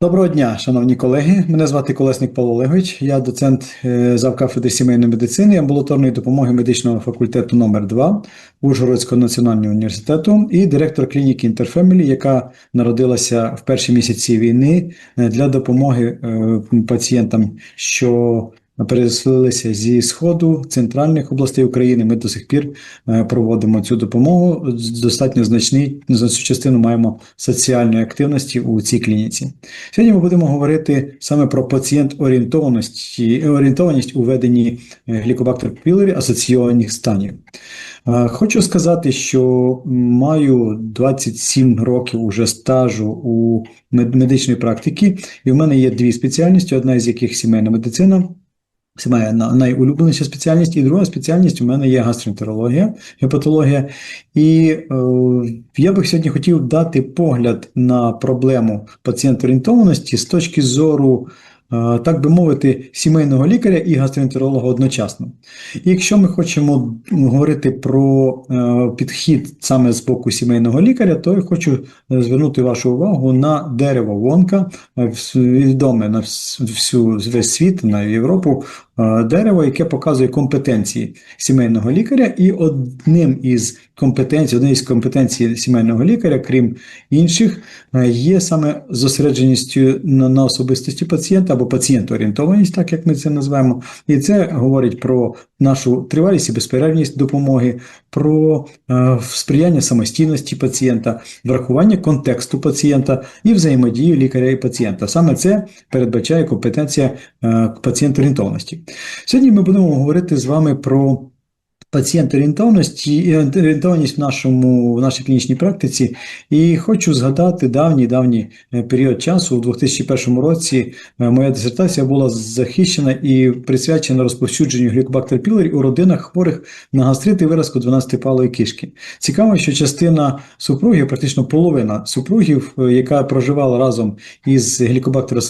Доброго дня, шановні колеги. Мене звати Колесник Павло Олегович. Я доцент е, завкафедри сімейної медицини і амбулаторної допомоги медичного факультету номер 2 Ужгородського національного університету і директор клініки Інтерфемілі, яка народилася в перші місяці війни е, для допомоги е, пацієнтам, що переселилися зі сходу центральних областей України. Ми до сих пір е, проводимо цю допомогу. Достатньо значний значну частину маємо соціальної активності у цій клініці. Сьогодні ми будемо говорити саме про пацієнт-орієнтованість орієнтованість у веденні е, глікобактер пілорі асоційованих станів. Е, Хочу сказати, що маю 27 років уже стажу у медичної практики, і в мене є дві спеціальності, одна з яких сімейна медицина. Це моя на- найулюбленіша спеціальність, і друга спеціальність у мене є гастроентерологія, гепатологія. І е, я би сьогодні хотів дати погляд на проблему пацієнт-орієнтованості з точки зору, е, так би мовити, сімейного лікаря і гастроентеролога одночасно. І якщо ми хочемо говорити про е, підхід саме з боку сімейного лікаря, то я хочу е, звернути вашу увагу на дерево Вонка, е, відоме на всю весь світ, на Європу, дерево, яке показує компетенції сімейного лікаря, і одним із компетенцій, однією з компетенцій сімейного лікаря, крім інших, е, є саме зосередженістю на, особистості пацієнта або пацієнт-орієнтованість, так як ми це називаємо. І це говорить про нашу тривалість і безперервність допомоги, про е, сприяння самостійності пацієнта, врахування контексту пацієнта і взаємодію лікаря і пацієнта. Саме це передбачає компетенція е, пацієнт-орієнтованості. Сьогодні ми будемо говорити з вами про пацієнт-орієнтованість і орієнтованість в нашому в нашій клінічній практиці. І хочу згадати давній давній е, період часу. У 2001 році е, моя дисертація була захищена і присвячена розповсюдженню глікобактер пілорі у родинах хворих на гастрит і виразку 12-палої кишки. Цікаво, що частина супругів, практично половина супругів, е, яка проживала разом із глікобактер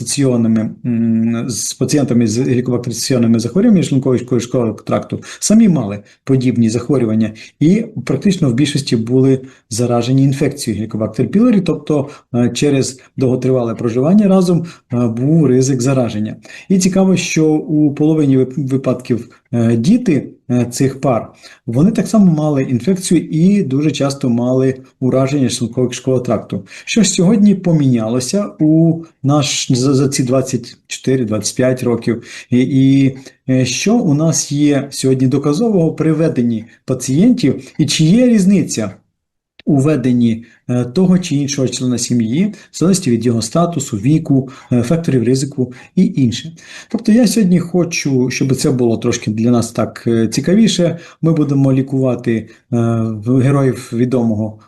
з пацієнтами з глікобактер захворюваннями шлунково-кишкового тракту, самі мали подібні захворювання, і практично в більшості були заражені інфекцією глікобактер пілорі, тобто е, через довготривале проживання разом е, був ризик зараження. І цікаво, що у половині випадків е, діти цих пар вони так само мали інфекцію і дуже часто мали ураження шлунково-кишкового тракту. Що ж сьогодні помінялося у наш за, за ці 24-25 років, і, і е, що у нас є сьогодні доказового при веденні пацієнтів, і чи є різниця? У веденні е, того чи іншого члена сім'ї, в залежності від його статусу, віку, е, факторів ризику і інше. Тобто я сьогодні хочу, щоб це було трошки для нас так е, цікавіше. Ми будемо лікувати героїв відомого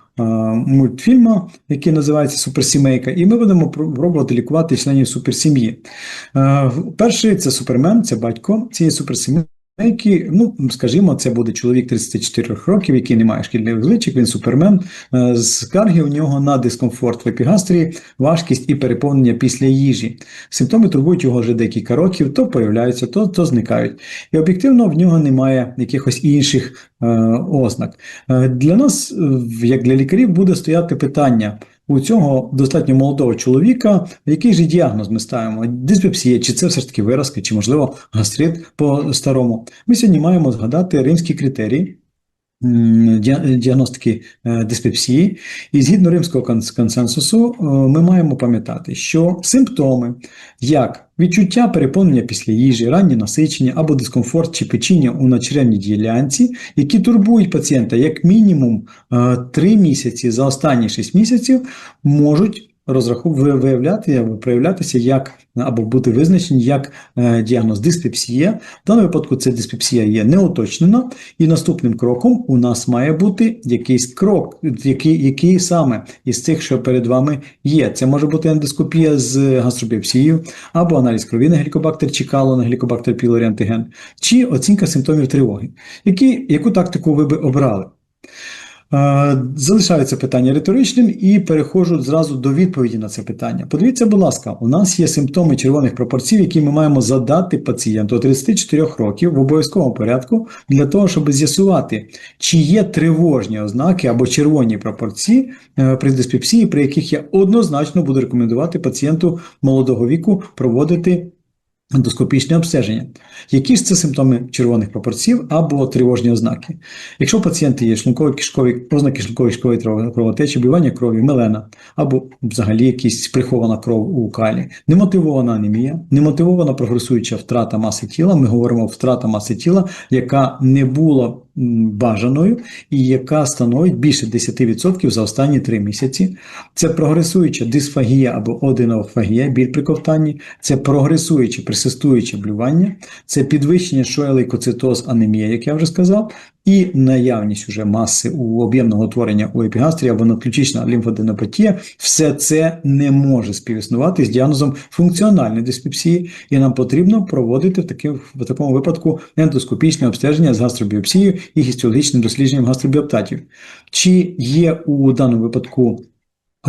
мультфільму, який називається Суперсімейка, і ми будемо пробувати лікувати членів суперсім'ї. Перший це Супермен, це батько цієї суперсім'ї. Який, ну, скажімо, це буде чоловік 34 років, який не має шкільних звичок, він супермен. Е, Скарги у нього на дискомфорт в епігастрії, важкість і переповнення після їжі. Симптоми турбують його вже декілька років, то появляються, то, то зникають. І об'єктивно в нього немає якихось інших е, ознак. Е, Для нас, е, як для лікарів, буде стояти питання. У цього достатньо молодого чоловіка, який же діагноз ми ставимо? Диспепсія, чи це все ж таки виразки, чи можливо гастрит по-старому. Ми сьогодні маємо згадати римські критерії діагностики е, диспепсії. І згідно римського консенсусу, е, ми маємо пам'ятати, що симптоми, як відчуття переповнення після їжі, раннє насичення або дискомфорт чи печіння у начревній ділянці, які турбують пацієнта як мінімум 3 місяці. За останні 6 місяців, можуть виявляти проявлятися як або бути визначені як е, діагноз диспепсія. В даному випадку це диспепсія є неуточнена, і наступним кроком у нас має бути якийсь крок, який, який саме із цих, що перед вами є. Це може бути ендоскопія з гастробіопсією, або аналіз крові на глікобактер чи кало на глікобактер пілорі антиген, чи оцінка симптомів тривоги. Які, яку тактику ви би обрали? Е, Залишаю це питання риторичним і переходжу зразу до відповіді на це питання. Подивіться, будь ласка, у нас є симптоми червоних пропорцій, які ми маємо задати пацієнту 34 років в обов'язковому порядку для того, щоб з'ясувати, чи є тривожні ознаки або червоні пропорції е, при диспепсії, при яких я однозначно буду рекомендувати пацієнту молодого віку проводити ендоскопічне обстеження. Які ж це симптоми червоних пропорців або тривожні ознаки? Якщо у пацієнта є шлункові кишкові ознаки шлункової кишкової кровотечі, блювання крові, мелена або взагалі якісь прихована кров у калі, немотивована анемія, немотивована прогресуюча втрата маси тіла. Ми говоримо втрата маси тіла, яка не була бажаною і яка становить більше 10% за останні 3 місяці. Це прогресуюча дисфагія або одинофагія, біль при ковтанні, це прогресуюче присистуюче блювання, це підвищення шоелейкоцитоз, анемія, як я вже сказав, і наявність уже маси у об'ємного утворення у епігастрі або надключична лімфоденопатія, все це не може співіснувати з діагнозом функціональної диспепсії, і нам потрібно проводити в, таки, в такому випадку ендоскопічне обстеження з гастробіопсією і гістіологічним дослідженням гастробіоптатів. Чи є у даному випадку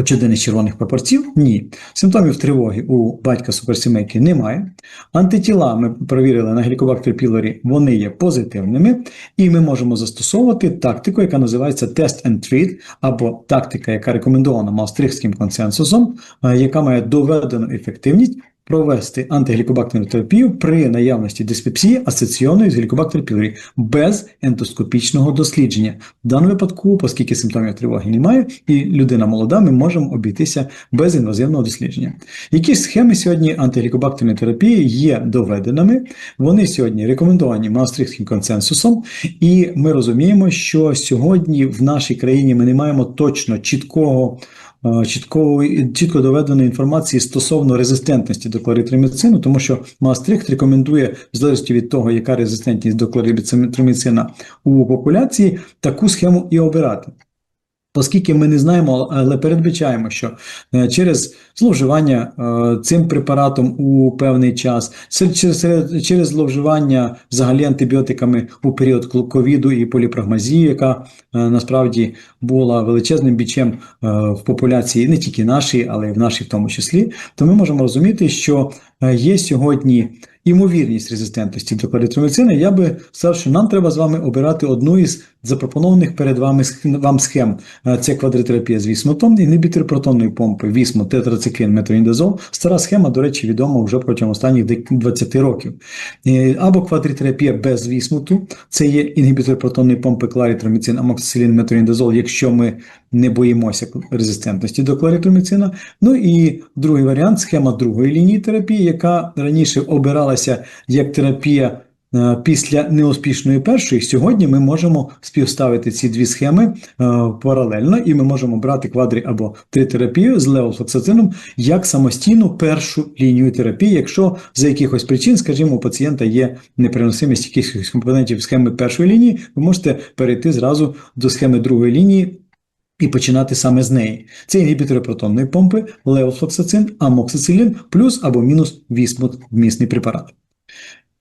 Із червоних прапорців? Ні. Симптомів тривоги у батька суперсімейки немає. Антитіла ми перевірили на гелікобактер пілорі, вони є позитивними, і ми можемо застосовувати тактику, яка називається Test and Treat, або тактика, яка рекомендована Маастрихтським консенсусом, е, яка має доведену ефективність провести антиглікобактерну терапію при наявності диспепсії асоційованої з Helicobacter pylori без ендоскопічного дослідження. В даному випадку, оскільки симптомів тривоги немає, і людина молода, ми можемо обійтися без інвазивного дослідження. Які схеми сьогодні антиглікобактерної терапії є доведеними? Вони сьогодні рекомендовані Маастрихтським консенсусом, і ми розуміємо, що сьогодні в нашій країні ми не маємо точно чіткого. Е, Чітко, чітко доведеної інформації стосовно резистентності до кларитроміцину, тому що Маастрихт рекомендує, в залежності від того, яка резистентність до кларитроміцина у популяції, таку схему і обирати. Оскільки ми не знаємо, але передбачаємо, що е, через зловживання е, цим препаратом у певний час, через, через зловживання взагалі антибіотиками у період ковіду і поліпрагмазії, яка е, насправді була величезним бічем в популяції не тільки нашій, але й в нашій в тому числі, то ми можемо розуміти, що є сьогодні імовірність резистентності до кларитроміцина, я би сказав, що нам треба з вами обирати одну із запропонованих перед вами вам схем. Е, Це квадротерапія з вісмотом, інгібітор протонної помпи, вісмо, тетрациклін, метронідазол. Стара схема, до речі, відома вже протягом останніх дек- 20 років. Е, Або квадротерапія без вісмуту, це є інгібітор протонної помпи, кларитроміцин, амоксицилін, метронідазол, якщо ми не боїмося резистентності до кларитроміцина. Ну і другий варіант схема другої лінії терапії, яка раніше обиралася як терапія е, після неуспішної першої. Сьогодні ми можемо співставити ці дві схеми е, паралельно, і ми можемо брати квадрі або тритерапію з левофлоксацином як самостійну першу лінію терапії, якщо за якихось причин, скажімо, у пацієнта є непереносимість якихось компонентів схеми першої лінії, ви можете перейти зразу до схеми другої лінії і починати саме з неї. Це інгібітори протонної помпи, левофлоксацин, амоксицилін, плюс або мінус вісмут вмісний препарат.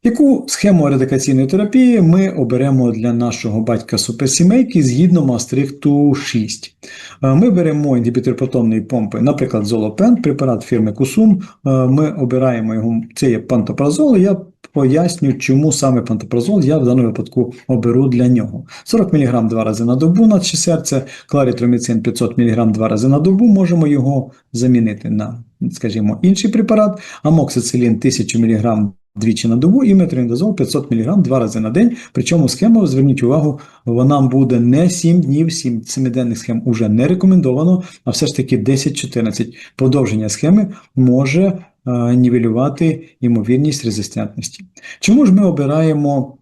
Яку схему ерадикаційної терапії ми оберемо для нашого батька суперсімейки згідно Мастрихту 6? Е, Ми беремо інгібітор протонної помпи, наприклад, золопен, препарат фірми Кусум. Е, Ми обираємо його, це є пантопразол. Я поясню, чому саме пантопразол я в даному випадку оберу для нього. 40 мг два рази на добу на серце, кларитроміцин 500 мг два рази на добу. Можемо його замінити на, скажімо, інший препарат. Амоксицилін 1000 мг двічі на добу і метронідазол 500 мг два рази на день. Причому схема, зверніть увагу, вона буде не 7 днів, 7 7-денних схем уже не рекомендовано, а все ж таки 10-14. Подовження схеми може е, нівелювати ймовірність резистентності. Чому ж ми обираємо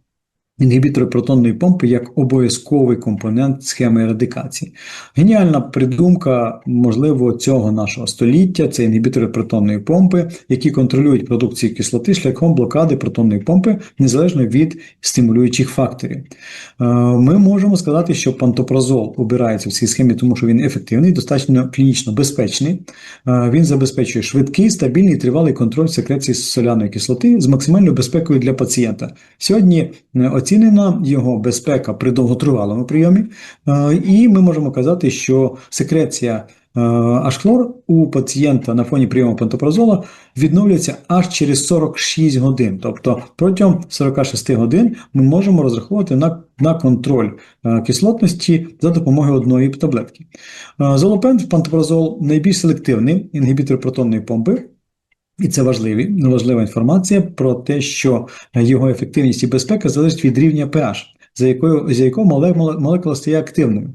інгібітори протонної помпи як обов'язковий компонент схеми ерадикації? Геніальна придумка, можливо, цього нашого століття це інгібітори протонної помпи, які контролюють продукцію кислоти шляхом блокади протонної помпи незалежно від стимулюючих факторів. Е, Ми можемо сказати, що пантопразол обирається в цій схемі, тому що він ефективний, достатньо клінічно безпечний. Е, Він забезпечує швидкий, стабільний і тривалий контроль секреції соляної кислоти з максимальною безпекою для пацієнта. Сьогодні е, оцінена його безпека при довготривалому прийомі, е, і ми можемо казати, що секреція е, H-хлор у пацієнта на фоні прийому пантопразола відновлюється аж через 46 годин. Тобто протягом 46 годин ми можемо розраховувати на, на контроль е, кислотності за допомогою одної таблетки. Е, Золопен, пантопразол найбільш селективний інгібітор протонної помпи. І це важливі, важлива інформація про те, що його ефективність і безпека залежить від рівня pH, за якою за якого моле- моле- молекула стає активною.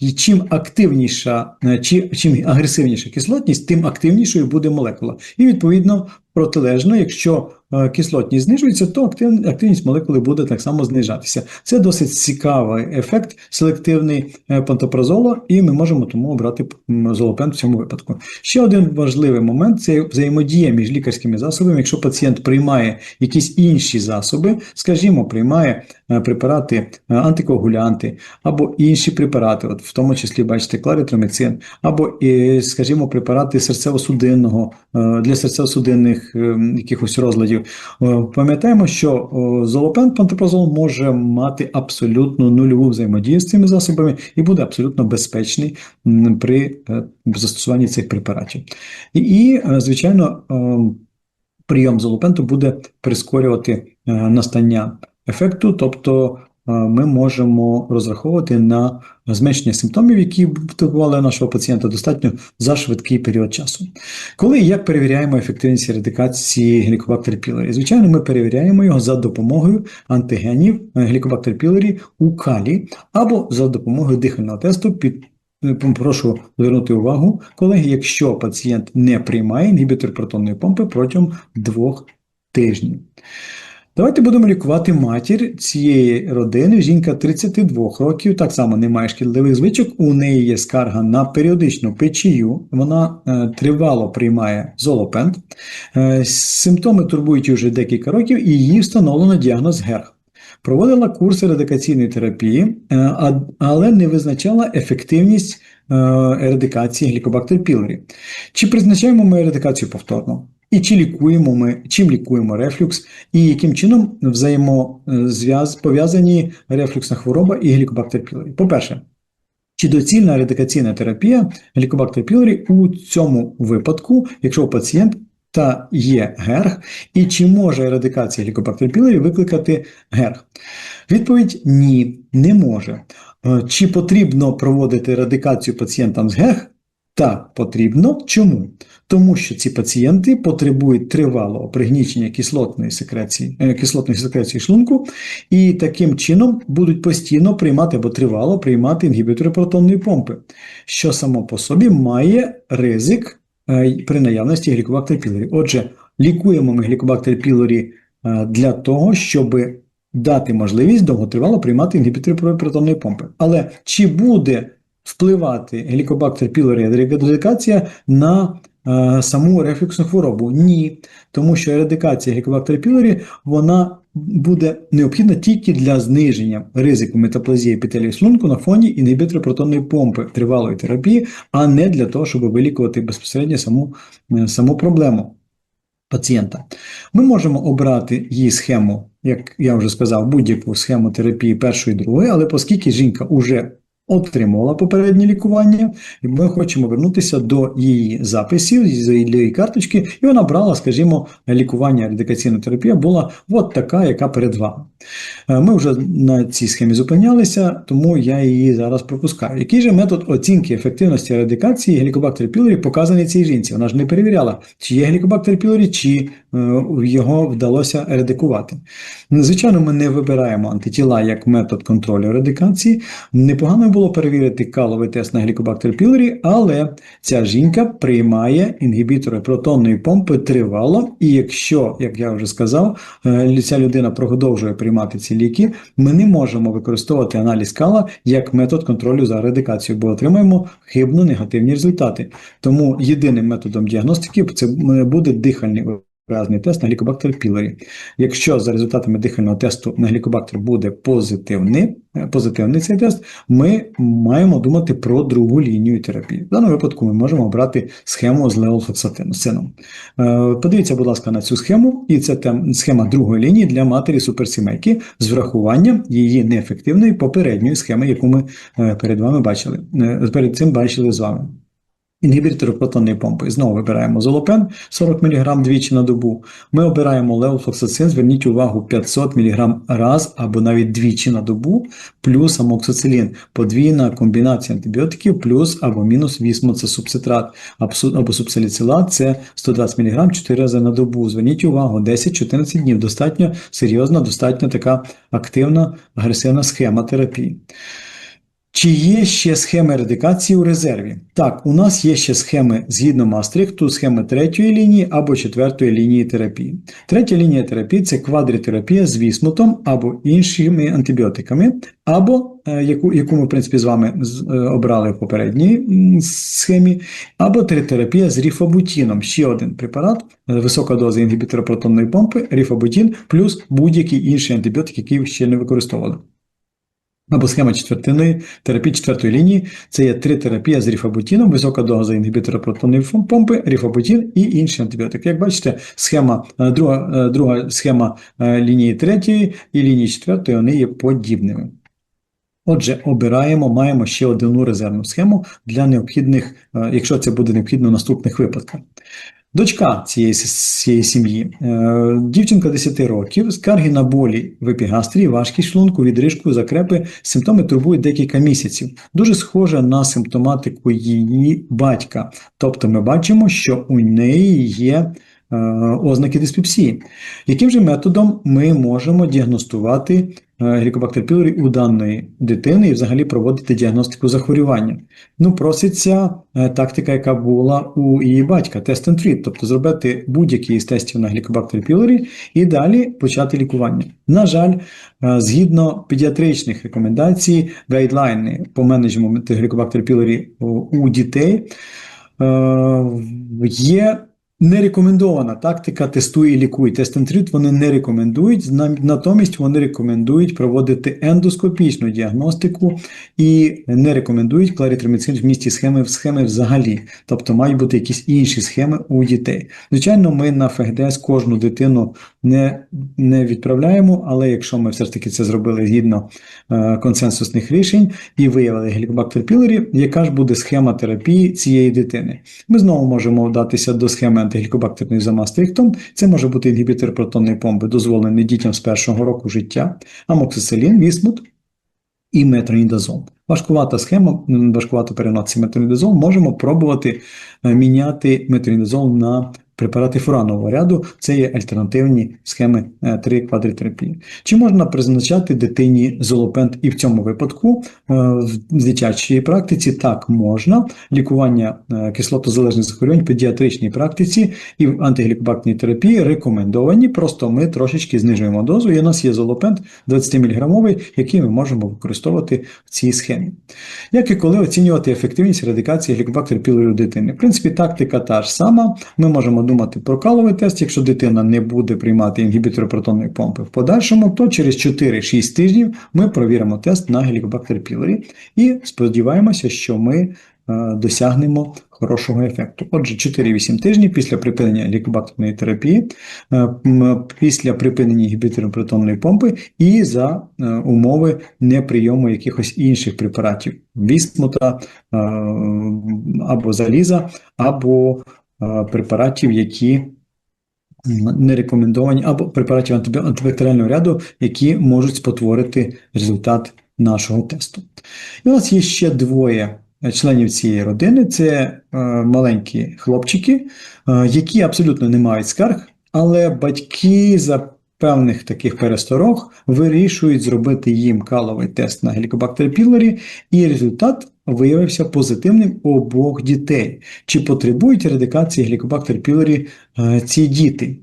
І чим активніша, е, чи чим агресивніша кислотність, тим активнішою буде молекула. І відповідно протилежно, якщо кислотність знижується, то активність молекули буде так само знижатися. Це досить цікавий ефект селективний е, пантопразола, і ми можемо тому обрати золопен в цьому випадку. Ще один важливий момент це взаємодія між лікарськими засобами. Якщо пацієнт приймає якісь інші засоби, скажімо, приймає е, препарати е, антикоагулянти або інші препарати, от в тому числі бачите кларитроміцин, або, е, скажімо, препарати серцево-судинного е, для серцево-судинних е, якихось розладів. Е, Пам'ятаємо, що о, золопен пантопрозол може мати абсолютно нульову взаємодію з цими засобами і буде абсолютно безпечний при е, застосуванні цих препаратів. І, е, звичайно, е, прийом золопенту буде прискорювати е, настання ефекту, тобто е, ми можемо розраховувати на зменшення симптомів, які турбували нашого пацієнта достатньо за швидкий період часу. Коли і як перевіряємо ефективність ерадикації Helicobacter pylori? Звичайно, ми перевіряємо його за допомогою антигенів е, Helicobacter pylori у калі або за допомогою дихального тесту під е, Прошу звернути увагу, колеги, якщо пацієнт не приймає інгібітор протонної помпи протягом двох тижнів. Давайте будемо лікувати матір цієї родини. Жінка 32 років, так само не має шкідливих звичок. У неї є скарга на періодичну печію. Вона е, тривало приймає золопент. Е, симптоми турбують її вже декілька років, і їй встановлено діагноз ГЕРГ. Проводила курси радикаційної терапії, е, але не визначала ефективність ерадикації глікобактер пілорі. Чи призначаємо ми ерадикацію повторно? І чи лікуємо ми, чим лікуємо рефлюкс, і яким чином взаємозв'яз пов'язані рефлюксна хвороба і глікобактер пілорі? По-перше, чи доцільна ерадикаційна терапія глікобактер пілорі у цьому випадку, якщо у пацієнта є ГЕРГ, і чи може ерадикація глікобактер пілорі викликати ГЕРГ? Відповідь ні, не може. Е, Чи потрібно проводити ерадикацію пацієнтам з ГЕРГ? Так, потрібно. Чому? Тому що ці пацієнти потребують тривалого пригнічення кислотної секреції, е, кислотної секреції шлунку, і таким чином будуть постійно приймати або тривало приймати інгібітори протонної помпи, що само по собі має ризик е, при наявності глікобактер пілорі. Отже, лікуємо ми глікобактер пілорі е, для того, щоб дати можливість довготривало приймати інгібітори протонної помпи. Але чи буде впливати гелікобактер пілорі ерадикація на е, саму рефлюксну хворобу? Ні, тому що ерадикація гелікобактер пілорі вона буде необхідна тільки для зниження ризику метаплазії епітелію шлунку на фоні інгібітора протонної помпи тривалої терапії, а не для того, щоб вилікувати безпосередньо саму, е, саму проблему пацієнта. Ми можемо обрати її схему, як я вже сказав, будь-яку схему терапії першої і другої, але оскільки жінка вже отримала попереднє лікування, і ми хочемо вернутися до її записів, з її карточки, і вона брала, скажімо, лікування радикаційна терапія була от така, яка перед вами. Е, Ми вже на цій схемі зупинялися, тому я її зараз пропускаю. Який же метод оцінки ефективності радикації гелікобактер пілорі показаний цій жінці? Вона ж не перевіряла, чи є гелікобактер пілорі, чи е, його вдалося ерадикувати. Звичайно, ми не вибираємо антитіла як метод контролю радикації. Непогано було перевірити каловий тест на глікобактер пілорі, але ця жінка приймає інгібітори протонної помпи тривало, і якщо, як я вже сказав, е, ця людина продовжує приймати ці ліки, ми не можемо використовувати аналіз кала як метод контролю за радикацією, бо отримаємо хибно негативні результати. Тому єдиним методом діагностики це е, буде дихальний Разний тест на глікобактер пілорі. Якщо за результатами дихального тесту на глікобактер буде позитивний, е, позитивний цей тест, ми маємо думати про другу лінію терапії. В даному випадку ми можемо обрати схему з леофлоксацином. Е, Подивіться, будь ласка, на цю схему, і це тем- схема другої лінії для матері суперсімейки з врахуванням її неефективної попередньої схеми, яку ми е, перед вами бачили. Перед цим бачили з вами. Інгібітор протонної помпи. Знову вибираємо золопен 40 мг двічі на добу. Ми обираємо левофлоксацин, зверніть увагу 500 мг раз або навіть двічі на добу, плюс амоксицилін, подвійна комбінація антибіотиків, плюс або мінус вісмо це субцитрат, або субсаліцилат це 120 мг 4 рази на добу. Зверніть увагу, 10-14 днів. Достатньо серйозна, достатньо така активна, агресивна схема терапії. Чи є ще схеми ерадикації у резерві? Так, у нас є ще схеми згідно Мастрихту, схеми третьої лінії або четвертої лінії терапії. Третя лінія терапії це квадритерапія з вісмутом або іншими антибіотиками, або е, яку, яку ми, в принципі, з вами е, обрали в попередній схемі, або тритерапія з ріфабутіном. Ще один препарат, е, висока доза інгібітора протонної помпи, ріфабутін, плюс будь-який інший антибіотик, який ще не використовували. Або схема четвертинної терапії четвертої лінії це є три терапія з ріфабутіном, висока доза інгібітора протонної помпи, ріфабутін і інші антибіотики. Як бачите, схема, е, друга, е, друга схема е, лінії третьої і лінії четвертої вони є подібними. Отже, обираємо, маємо ще одну резервну схему для необхідних, якщо це буде необхідно в наступних випадках. Дочка цієї, цієї сім'ї, е, дівчинка 10 років, скарги на болі в епігастрі, важкість шлунку, відрижку, закрепи, симптоми турбують декілька місяців. Дуже схоже на симптоматику її батька. Тобто ми бачимо, що у неї є ознаки диспепсії. Яким же методом ми можемо діагностувати е, Helicobacter pylori у даної дитини і взагалі проводити діагностику захворювання? Ну, проситься е, тактика, яка була у її батька, тест and treat, тобто зробити будь-який із тестів на Helicobacter pylori і далі почати лікування. На жаль, е, згідно педіатричних рекомендацій, гайдлайни по менеджменту Helicobacter pylori у- дітей е, є не рекомендована тактика тестуй і лікуй. Тест and treat вони не рекомендують, натомість вони рекомендують проводити ендоскопічну діагностику і не рекомендують кларитроміцин в місті схеми в схеми взагалі. Тобто мають бути якісь інші схеми у дітей. Звичайно, ми на ФГДС кожну дитину не, не відправляємо, але якщо ми все ж таки це зробили згідно е, консенсусних рішень і виявили гелікобактер пілорі, яка ж буде схема терапії цієї дитини? Ми знову можемо вдатися до схеми антигелікобактерної за Мастрихтом. Це може бути інгібітор протонної помпи, дозволений дітям з першого року життя, амоксицилін, вісмут і метронідазол. Важкувата схема, важкувато переноситься метронідазол, можемо пробувати е, міняти метронідазол на препарати фуранового ряду. Це є альтернативні схеми 3 квадритерапії. Чи можна призначати дитині золопент і в цьому випадку е, в дитячій практиці? Так, можна. Лікування е, кислотозалежних захворювань в педіатричній практиці і в антиглікобактерній терапії рекомендовані, просто ми трошечки знижуємо дозу, і у нас є золопент 20 мг, який ми можемо використовувати в цій схемі. Як і коли оцінювати ефективність радикації глікобактер пілорі дитини? В принципі, тактика та ж сама. Ми можемо думати про каловий тест. Якщо дитина не буде приймати інгібітор протонної помпи в подальшому, то через 4-6 тижнів ми провіримо тест на глікобактер пілорі і сподіваємося, що ми е, досягнемо хорошого ефекту. Отже, 4-8 тижнів після припинення лікобактерної терапії, е, після припинення інгібіторів протонної помпи і за е, умови неприйому якихось інших препаратів вісмута або заліза, або препаратів, які не рекомендовані, або препаратів антибактеріального ряду, які можуть спотворити результат нашого тесту. І у нас є ще двоє членів цієї родини: це е, маленькі хлопчики, е, які абсолютно не мають скарг, але батьки за певних таких пересторог вирішують зробити їм каловий тест на Helicobacter pylori, і результат виявився позитивним у обох дітей. Чи потребують ерадикації глікобактер пілорі е, ці діти?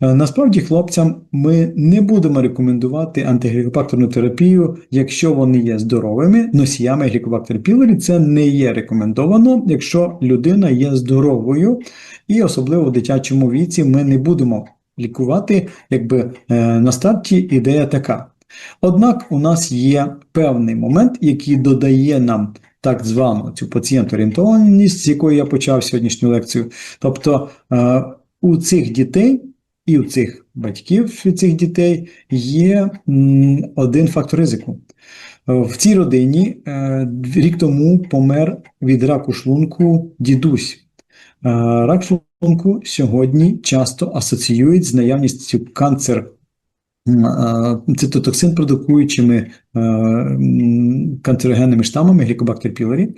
Е, Насправді, хлопцям ми не будемо рекомендувати антиглікобактерну терапію, якщо вони є здоровими. Носіями глікобактер пілорі це не є рекомендовано, якщо людина є здоровою, і особливо в дитячому віці ми не будемо лікувати, якби е, на старті ідея така. Однак у нас є певний момент, який додає нам так звану цю пацієнт-орієнтованість, з якої я почав сьогоднішню лекцію. Тобто е, у цих дітей і у цих батьків цих дітей є один фактор ризику. В цій родині е, рік тому помер від раку шлунку дідусь. Е, Рак шлунку сьогодні часто асоціюють з наявністю канцер цитотоксин продукуючими е, канцерогенними штамами глікобактер пілорі.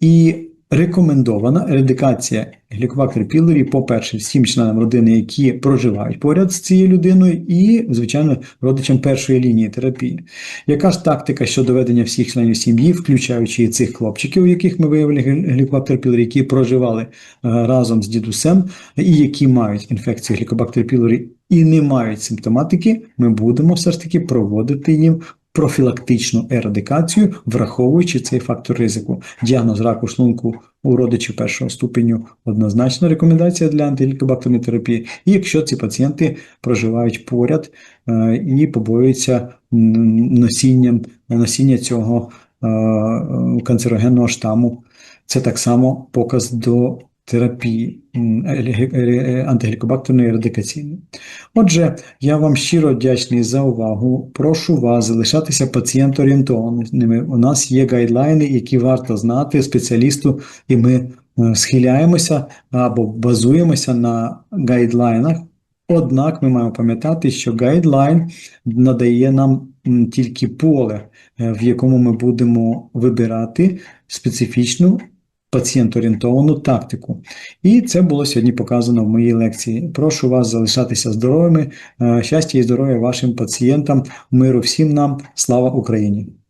І рекомендована ерадикація глікобактер пілорі, по-перше, всім членам родини, які проживають поряд з цією людиною, і, звичайно, родичам першої лінії терапії. Яка ж тактика щодо ведення всіх членів сім'ї, включаючи і цих хлопчиків, у яких ми виявили глікобактер пілорі, які проживали е, разом з дідусем, і які мають інфекцію глікобактер пілорі і не мають симптоматики, ми будемо все ж таки проводити їм профілактичну ерадикацію, враховуючи цей фактор ризику. Діагноз раку шлунку у родичів першого ступеню однозначно рекомендація для антиглікобактерної терапії. І якщо ці пацієнти проживають поряд е, і побоюються носінням носіння цього е, е, канцерогенного штаму, це так само показ до терапії м, елі- е, ерадикаційної. Отже, я вам щиро вдячний за увагу. Прошу вас залишатися пацієнт-орієнтованими. У нас є гайдлайни, які варто знати спеціалісту, і ми е, схиляємося або базуємося на гайдлайнах. Однак ми маємо пам'ятати, що гайдлайн надає нам тільки поле, е, в якому ми будемо вибирати специфічну пацієнт-орієнтовану тактику. І це було сьогодні показано в моїй лекції. Прошу вас залишатися здоровими, Е, щастя і здоров'я вашим пацієнтам, миру всім нам, слава Україні!